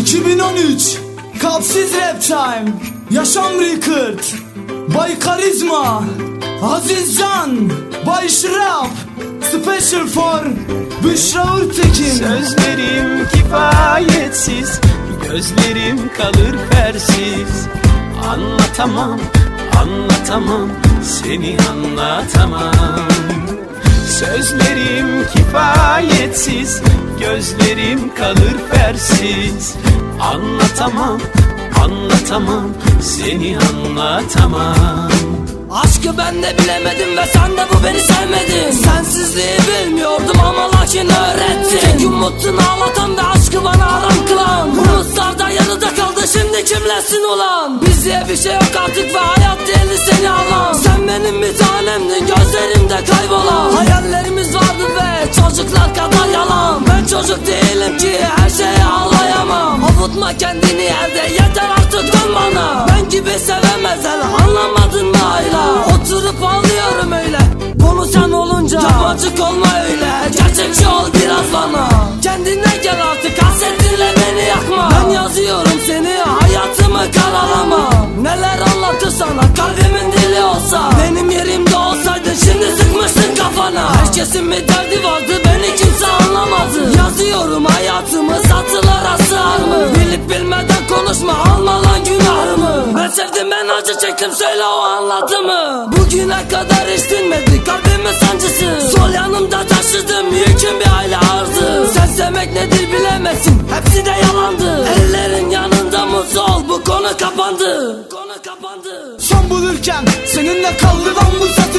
2013 Kapsiz Rap Time. Yaşam Record Bay Karizma Aziz Can Bay Şırap Special for Büşra Urtekin Sözlerim kifayetsiz Gözlerim kalır fersiz Anlatamam, anlatamam Seni anlatamam. Sözlerim kifayetsiz Gözlerim kalır fersiz Anlatamam, anlatamam Seni anlatamam. Aşkı ben de bilemedim ve sen de bu beni sevmedin. Sensizliği bilmiyordum ama lakin öğrettin. Tek umutun ağlatan ve aşkı bana aram kılan. Umutlardan yanında kaldı şimdi kimlesin ulan? Biz diye bir şey yok artık ve hayat değildi seni alan. Sen benim bir tanemdin gözlerimde kaybolan. Hayallerimiz vardı ve çocuklar çocuk değilim ki her şeye ağlayamam Avutma kendini elde yeter artık dön bana. Ben gibi sevemezler anlamadın mı hala? Oturup ağlıyorum öyle Konu sen olunca. Yapmacık olma öyle Gerçekçi ol biraz bana. Kendine gel artık hasretinle beni yakma. Ben yazıyorum seni hayatımı karalama. Neler anlatır sana kalbimin dili olsa. Benim yerimde olsaydın şimdi sıkmıştın kafana Herkesin bir derdi vardı beni kimse anlamadı. Yazıyorum hayatımı satılara sığar mı? Bilip bilmeden konuşma alma lan günahımı Ben sevdim ben acı çektim söyle o anladı mı Bugüne kadar hiç dinmedi kalbimin sancısı. Sol yanımda taşıdım yüküm bir aile arzı. Sen sevmek nedir bilemezsin hepsi de yalandı. Ellerin yanında mutlu ol bu konu kapandı. Konu kapandı. Son bulurken seninle kaldı lan bu satırlar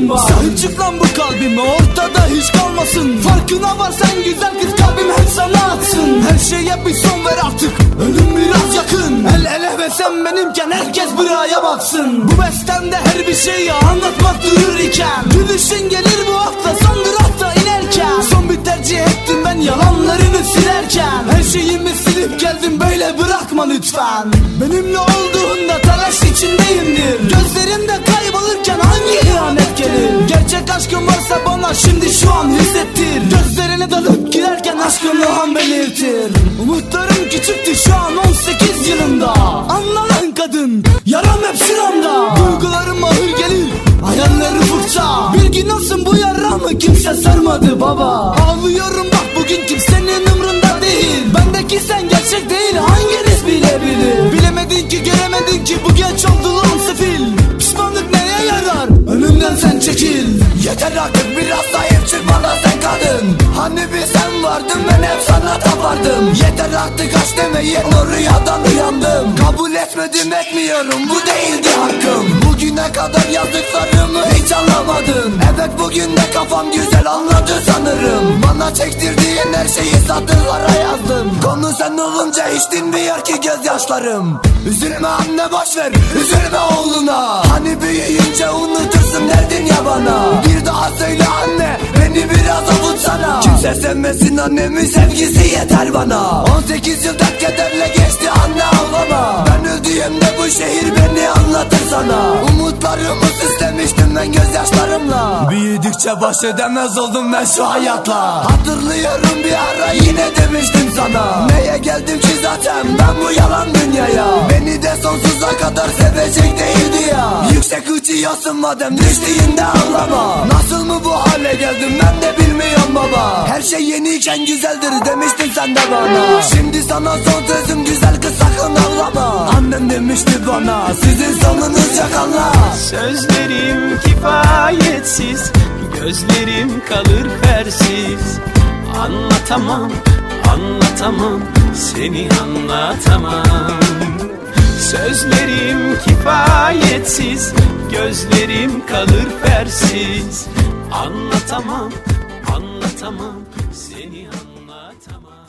de bir yerin var. Sahip çık lan bu kalbime ortada hiç kalmasın. Farkına var sen güzel kız kalbim hep sana atsın. Her şeye bir son ver artık ölüm biraz yakın. El ele ve sen benimken herkes buraya baksın. Bu bestemde her bir şeyi anlatmak durur iken Gülüşün gelir bu hafta sondur hafta inerken. Son bir tercih ettim ben yalanlarını silerken. Her şeyimi silip geldim böyle bırakma lütfen. Benimle olduğunda telaş içindeyimdir. Gözlerimde kaybolurken belirtir Umutlarım küçüktü şu an 18 yılında Anla kadın yaram hep şuramda Duygularım ahır gelir hayalleri fırça. Bilgin olsun bu yaramı kimse sarmadı baba. Ağlıyorum bak bugün kimsenin umrunda değil. Bendeki sen gerçek değil hanginiz bilebilir? Bilemedin ki göremedin ki bu geç oldu lan sefil. Pişmanlık neye yarar? Önümden sen çekil. Yeter artık biraz sahip çık bana sen kadın. Hani bir sen vardın tapardım Yeter artık aç demeyin o rüyadan uyandım Kabul etmedim etmiyorum. Bu değildi hakkım. Bugüne kadar yazdıklarımı hiç anlamadın Evet bugün de kafam güzel anladı sanırım. Bana çektirdiğin her şeyi satırlara yazdım. Konu sen olunca hiç dinmiyor ki gözyaşlarım. Üzülme anne boşver üzülme oğluna. Hani büyüyünce unutursun derdin ya bana. Bir daha söyle anne beni biraz avutsana. Kimse sevmesin annemin sevgisi yeter bana. 18 yıl dert kederle geçti anne ağlama. Ben öldüğümde bu şehir beni anlatır sana. Umutlarımı süslemiştim ben gözyaşlarımla Büyüdükçe baş edemez oldum ben şu hayatla. Hatırlıyorum bir ara yine demiştim sana. Neye geldim ki zaten ben bu yalan dünyaya? Beni de sonsuza kadar sevecek değildi ya. Yüksek uçuyorsun madem düştüğünde ağlama Nasıl mı bu hale geldim ben de bilmiyorum baba. Her şey yeniyken güzeldir demiştin sen de bana. Şimdi sana son sözüm güzel kız sakın ağlama. Annem demişti bana sizin sonunuz yakanla Sözlerim kifayetsiz Gözlerim kalır fersiz. Anlatamam, anlatamam Seni anlatamam. Sözlerim kifayetsiz Gözlerim kalır fersiz. Anlatamam, anlatamam Seni anlatamam